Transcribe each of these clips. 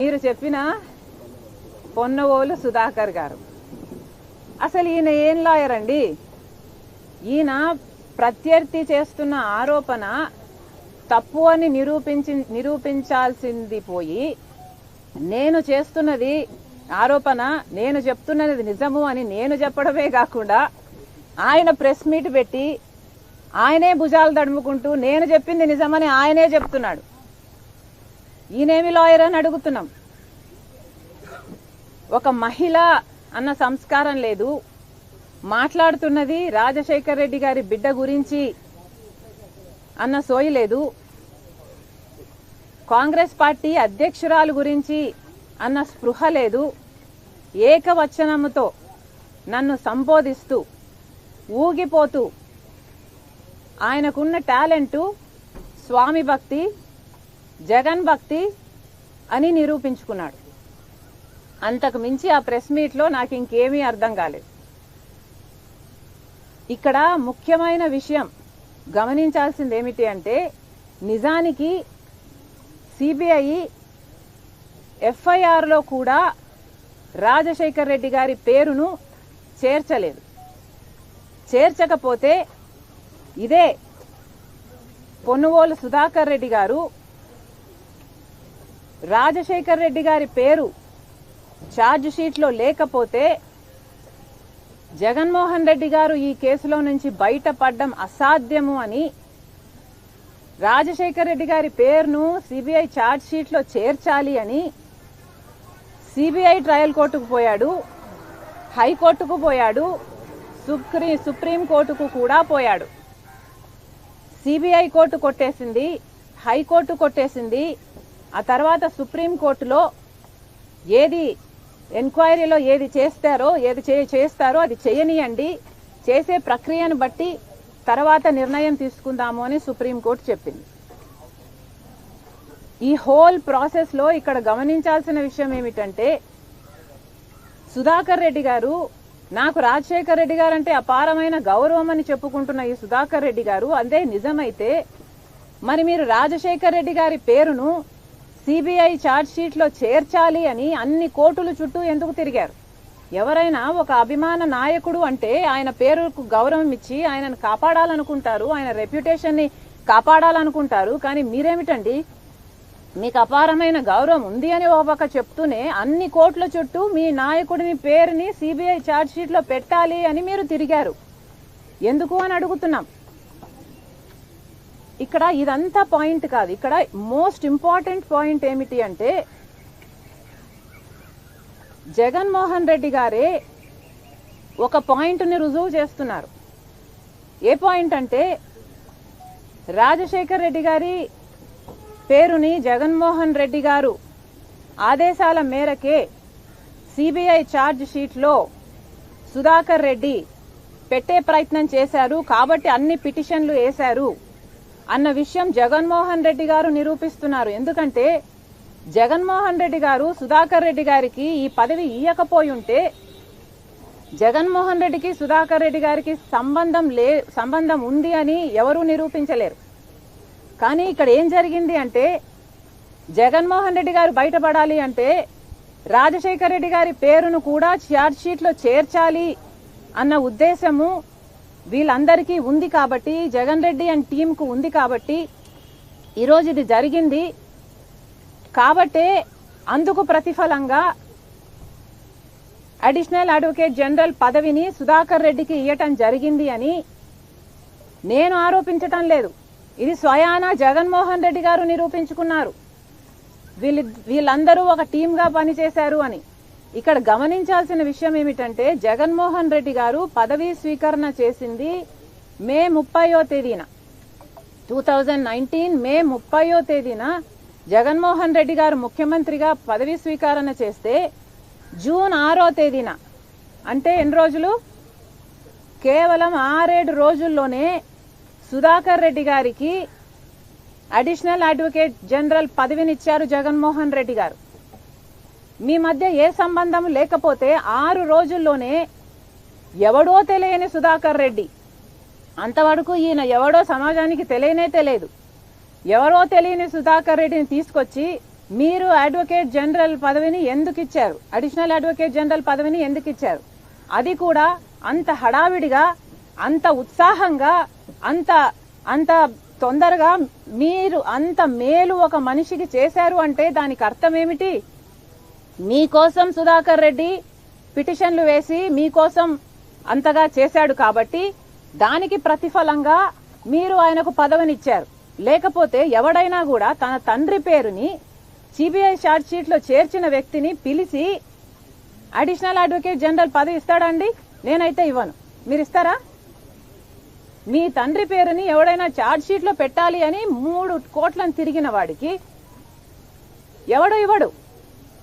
మీరు చెప్పిన పొన్నవోలు సుధాకర్ గారు. అసలు ఈయన ఏం లాయర్ అండి? ఈయన ప్రత్యర్థి చేస్తున్న ఆరోపణ తప్పు అని నిరూపించి నిరూపించాల్సింది పోయి నేను చేస్తున్నది ఆరోపణ నేను చెప్తున్నది నిజము అని నేను చెప్పడమే కాకుండా ఆయన ప్రెస్ మీట్ పెట్టి ఆయనే భుజాలు తడుముకుంటూ నేను చెప్పింది నిజమని ఆయనే చెప్తున్నాడు. ఈయనేమి లాయర్ అని అడుగుతున్నాం. ఒక మహిళ అన్న సంస్కారం లేదు. మాట్లాడుతున్నది రాజశేఖర్ రెడ్డి గారి బిడ్డ గురించి అన్న సోయి లేదు. కాంగ్రెస్ పార్టీ అధ్యక్షురాలు గురించి అన్న స్పృహ లేదు. ఏకవచనముతో నన్ను సంబోధిస్తూ ఊగిపోతూ ఆయనకున్న టాలెంటు స్వామి భక్తి జగన్ భక్తి అని నిరూపించుకున్నాడు. అంతకు మించి ఆ ప్రెస్ మీట్లో నాకు ఇంకేమీ అర్థం కాలేదు. ఇక్కడ ముఖ్యమైన విషయం గమనించాల్సింది ఏమిటి అంటే నిజానికి సిబిఐ ఎఫ్ఐఆర్లో కూడా రాజశేఖర్ రెడ్డి గారి పేరును చేర్చలేదు. చేర్చకపోతే ఇదే పొన్నువోలు సుధాకర్ రెడ్డి గారు రాజశేఖర్ రెడ్డి గారి పేరు ఛార్జ్ షీట్లో లేకపోతే జగన్మోహన్ రెడ్డి గారు ఈ కేసులో నుంచి బయటపడడం అసాధ్యము అని రాజశేఖర్ రెడ్డి గారి పేరును సిబిఐ ఛార్జ్ షీట్లో చేర్చాలి అని సిబిఐ ట్రయల్ కోర్టుకు పోయాడు హైకోర్టుకు పోయాడు సుప్రీం సుప్రీం కోర్టుకు కూడా పోయాడు. సిబిఐ కోర్టు కొట్టేసింది హైకోర్టు కొట్టేసింది ఆ తర్వాత సుప్రీం కోర్టులో ఏది ఎంక్వైరీలో ఏది చేస్తారో ఏది చే- చేస్తారో అది చేయనియండి. చేసే ప్రక్రియను బట్టి తర్వాత నిర్ణయం తీసుకుందాము అని సుప్రీంకోర్టు చెప్పింది. ఈ హోల్ ప్రాసెస్లో ఇక్కడ గమనించాల్సిన విషయం ఏమిటంటే సుధాకర్ రెడ్డి గారు నాకు రాజశేఖర్ రెడ్డి గారు అంటే అపారమైన గౌరవం అని చెప్పుకుంటున్న ఈ సుధాకర్ రెడ్డి గారు అదే నిజమైతే మరి మీరు రాజశేఖర్ రెడ్డి గారి పేరును సిబిఐ ఛార్జ్షీట్లో చేర్చాలి అని అన్ని కోర్టుల చుట్టూ ఎందుకు తిరిగారు? ఎవరైనా ఒక అభిమాన నాయకుడు అంటే ఆయన పేరుకు గౌరవం ఇచ్చి ఆయనను కాపాడాలనుకుంటారు ఆయన రెప్యుటేషన్ని కాపాడాలనుకుంటారు కానీ మీరేమిటండి? మీకు అపారమైన గౌరవం ఉంది అని ఒక పక్క చెప్తూనే అన్ని కోట్ల చుట్టూ మీ నాయకుడిని పేరుని సిబిఐ ఛార్జ్షీట్లో పెట్టాలి అని మీరు తిరిగారు. ఎందుకు అని అడుగుతున్నాం. ఇక్కడ ఇదంతా పాయింట్ కాదు. ఇక్కడ మోస్ట్ ఇంపార్టెంట్ పాయింట్ ఏమిటి అంటే జగన్మోహన్ రెడ్డి గారే ఒక పాయింట్ని రుజువు చేస్తున్నారు. ఏ పాయింట్ అంటే రాజశేఖర్ రెడ్డి గారి పేరుని జగన్మోహన్ రెడ్డి గారు ఆదేశాల మేరకే సిబిఐ ఛార్జ్ షీట్లో సుధాకర్ రెడ్డి పెట్టే ప్రయత్నం చేశారు. కాబట్టి అన్ని పిటిషన్లు వేశారు. అన్న విషయం జగన్మోహన్ రెడ్డి గారు నిరూపిస్తున్నారు. ఎందుకంటే జగన్మోహన్ రెడ్డి గారు సుధాకర్ రెడ్డి గారికి ఈ పదవి ఇయ్యకపోయి ఉంటే జగన్మోహన్ రెడ్డికి సుధాకర్ రెడ్డి గారికి సంబంధం లే సంబంధం ఉంది అని ఎవరూ నిరూపించలేరు. కానీ ఇక్కడ ఏం జరిగింది అంటే జగన్మోహన్ రెడ్డి గారు బయటపడాలి అంటే రాజశేఖర్ రెడ్డి గారి పేరును కూడా ఛార్జ్ చేర్చాలి అన్న ఉద్దేశము వీళ్ళందరికీ ఉంది కాబట్టి జగన్ రెడ్డి అండ్ టీంకు ఉంది కాబట్టి ఈరోజు ఇది జరిగింది. కాబట్టే అందుకు ప్రతిఫలంగా అడిషనల్ అడ్వకేట్ జనరల్ పదవిని సుధాకర్ రెడ్డికి ఇవ్వటం జరిగింది అని నేను ఆరోపించటం లేదు. ఇది స్వయాన జగన్మోహన్ రెడ్డి గారు నిరూపించుకున్నారు. వీళ్ళు వీళ్ళందరూ ఒక టీంగా పనిచేశారు అని. ఇక్కడ గమనించాల్సిన విషయం ఏమిటంటే జగన్మోహన్ రెడ్డి గారు పదవీ స్వీకరణ చేసింది మే ముప్పయో తేదీన. టూ థౌజండ్ నైన్టీన్ మే ముప్పయో తేదీన జగన్మోహన్ రెడ్డి గారు ముఖ్యమంత్రిగా పదవీ స్వీకరణ చేస్తే జూన్ ఆరో తేదీన. అంటే ఎన్ని రోజులు? కేవలం ఆరేడు రోజుల్లోనే సుధాకర్ రెడ్డి గారికి అడిషనల్ అడ్వకేట్ జనరల్ పదవినిచ్చారు జగన్మోహన్ రెడ్డి గారు. మీ మధ్య ఏ సంబంధం లేకపోతే ఆరు రోజుల్లోనే ఎవడో తెలియని సుధాకర్ రెడ్డి. అంతవరకు ఈయన ఎవడో సమాజానికి తెలియనే తెలియదు. ఎవరో తెలియని సుధాకర్ రెడ్డిని తీసుకొచ్చి మీరు అడ్వకేట్ జనరల్ పదవిని ఎందుకు ఇచ్చారు? అడిషనల్ అడ్వకేట్ జనరల్ పదవిని ఎందుకు ఇచ్చారు? అది కూడా అంత హడావిడిగా అంత ఉత్సాహంగా అంత అంత తొందరగా మీరు అంత మేలు ఒక మనిషికి చేశారు అంటే దానికి అర్థం ఏమిటి? మీకోసం సుధాకర్ రెడ్డి పిటిషన్లు వేసి మీకోసం అంతగా చేశాడు కాబట్టి దానికి ప్రతిఫలంగా మీరు ఆయనకు పదవినిచ్చారు. లేకపోతే ఎవడైనా కూడా తన తండ్రి పేరుని సిబిఐ షార్ట్షీట్లో చేర్చిన వ్యక్తిని పిలిచి అడిషనల్ అడ్వకేట్ జనరల్ పదవి ఇస్తాడండి? నేనైతే ఇవ్వను. మీరు ఇస్తారా మీ తండ్రి పేరుని ఎవడైనా ఛార్జ్ పెట్టాలి అని మూడు కోట్లను తిరిగిన వాడికి ఎవడు ఇవ్వడు?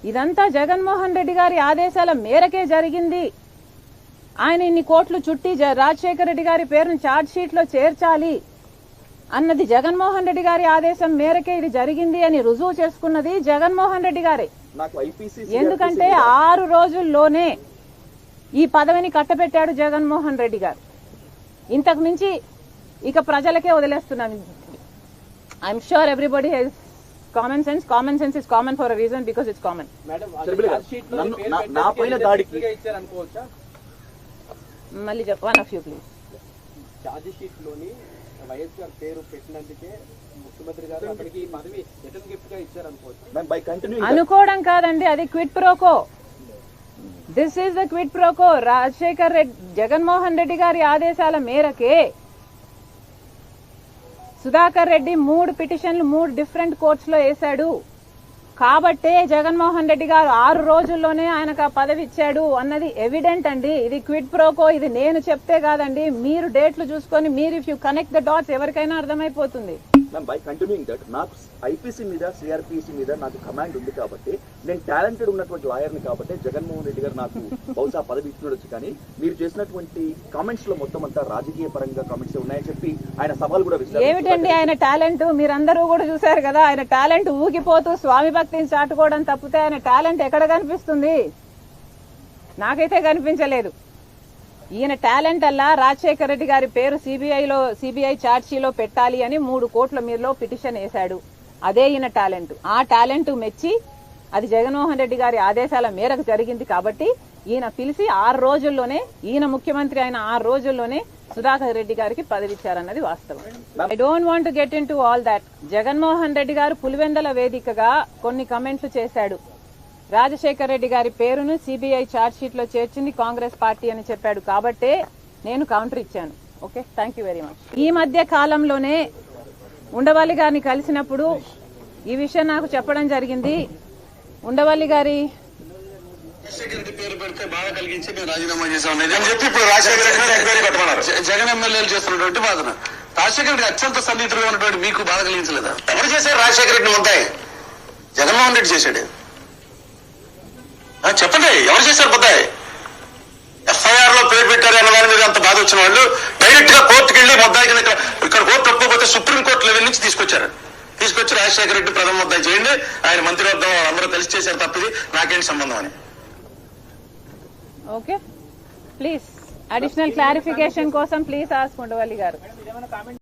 ఇదంతా జగన్మోహన్ రెడ్డి గారి ఆదేశాల మేరకే జరిగింది. ఆయన ఇన్ని కోట్లు చుట్టి రాజశేఖర రెడ్డి గారి పేరును ఛార్జ్ షీట్లో చేర్చాలి అన్నది జగన్మోహన్ రెడ్డి గారి ఆదేశం మేరకే ఇది జరిగింది అని రుజువు చేసుకున్నది జగన్మోహన్ రెడ్డి గారే. ఎందుకంటే ఆరు రోజుల్లోనే ఈ పదవిని కట్టబెట్టాడు జగన్మోహన్ రెడ్డి గారు. ఇంతకు మించి ఇక ప్రజలకే వదిలేస్తున్నాం. I'm sure everybody has common sense common sense is common for a reason because it's common నా- పైన దాడికి- మళ్ళీ one of you please charge షీట్లోని వైఎస్ గారి పేరు పెట్టినందుకే ముఖ్యమంత్రి గారు అతనికి ఈ పదవి రిటర్న్ గిఫ్ట్గా ఇచ్చారనుకోవచ్చు బై కంటిన్యూ అనుకోవడం కాదండి అది quid pro quo this is the quid pro quo Rajasekhar Reddy Jaganmohan Reddy గారి ఆదేశాల మేరకే సుధాకర్ రెడ్డి మూడు పిటిషన్లు మూడు డిఫరెంట్ కోర్ట్స్లో వేశాడు. కాబట్టే జగన్మోహన్ రెడ్డి గారు ఆరు రోజుల్లోనే ఆయనకు ఆ పదవి ఇచ్చాడు అన్నది ఎవిడెంట్ అండి. ఇది క్విడ్ ప్రోకో ఇది నేను చెప్తే కాదండి. మీరు డేట్లు చూసుకొని మీరు if you connect the dots ఎవరికైనా అర్థమైపోతుంది. మ్యామ్ బై కంటిన్యూయింగ్ దట్ నాకు ఐపీసీ మీద సిఆర్పిసి మీద నాకు కమాండ్ ఉంది కాబట్టి నేను టాలెంటెడ్ ఉన్నటువంటి లాయర్ని కాబట్టి జగన్మోహన్ రెడ్డి గారు నాకు బహుశా పదవి ఇచ్చుండొచ్చు. కానీ మీరు చేసినటువంటి కామెంట్స్లో మొత్తం అంతా రాజకీయ పరంగా కామెంట్స్ ఉన్నాయని చెప్పి ఆయన సవాల్ కూడా విసిరారు. ఏమిటండి ఆయన టాలెంట్ మీరందరూ కూడా చూశారు కదా ఆయన టాలెంట్ ఊగిపోతూ స్వామి భక్తిని చాటుకోవడం తప్పితే ఆయన టాలెంట్ ఎక్కడ కనిపిస్తుంది? నాకైతే కనిపించలేదు. ఈయన టాలెంట్ అల్లా రాజశేఖర రెడ్డి గారి పేరు సిబిఐలో సిబిఐ చార్జీలో పెట్టాలి అని మూడు కోట్ల మీరులో పిటిషన్ వేశాడు. అదే ఈయన టాలెంట్. ఆ టాలెంట్ మెచ్చి అది జగన్మోహన్ రెడ్డి గారి ఆదేశాల మేరకు జరిగింది కాబట్టి ఈయన పిలిచి ఆరు రోజుల్లోనే ఈయన ముఖ్యమంత్రి అయిన ఆరు రోజుల్లోనే సుధాకర్ రెడ్డి గారికి పదవిచ్చారన్నది వాస్తవం. I don't want get in all that Jaganmohan Reddy గారు పులివెందల వేదికగా కొన్ని కమెంట్లు చేశాడు. రాజశేఖర్ రెడ్డి గారి పేరును సిబిఐ ఛార్జ్ షీట్లో చేర్చింది కాంగ్రెస్ పార్టీ అని చెప్పాడు కాబట్టే నేను కౌంటర్ ఇచ్చాను. Okay? Thank you very much ఈ మధ్య కాలంలోనే ఉండవల్లి గారిని కలిసినప్పుడు ఈ విషయం నాకు చెప్పడం జరిగింది. ఉండవల్లి గారి రాజశేఖర రెడ్డి పేరు పెడితే బాధ కలిగించి మేము రాజీనామా చేసాం అనేది అని చెప్పి ఇప్పుడు రాజశేఖర రెడ్డి మీద ఎంక్వైరీ కట్టమన్నారు జ- జగన్ ఎమ్మెల్యేలు చేస్తున్నటువంటి వాదన రాజశేఖర రెడ్డి అత్యంత సన్నిహితులుగా ఉన్నటువంటి మీకు బాధ కలిగించలేదా? ఎవరు చేశారు రాజశేఖర రెడ్డి ముద్దాయి జగన్మోహన్ రెడ్డి చేశాడు. చెప్పండి ఎవరు చేశారు బుద్ధాయి ఎఫ్ఐఆర్లో పేరు పెట్టారు అన్న దాని మీద అంత బాధ వచ్చిన వాళ్ళు డైరెక్ట్గా కోర్టుకి వెళ్ళి ముద్దాయి కింద ఇక్కడ కోర్టు ఒప్పుకోకపోతే సుప్రీం కోర్టు లెవెల్ నుంచి తీసుకొచ్చారు. తీసుకొచ్చి రాజశేఖర రెడ్డి ప్రథమ ముద్దాయి చేయండి ఆయన మంత్రి వద్ద అందరూ కలిసి చేశారు తప్పిది నాకేంటి సంబంధం అని. ఓకే ప్లీజ్ అడిషనల్ క్లారిఫికేషన్ కోసం ప్లీజ్ ఆస్క్ ఉండవల్లి గారు.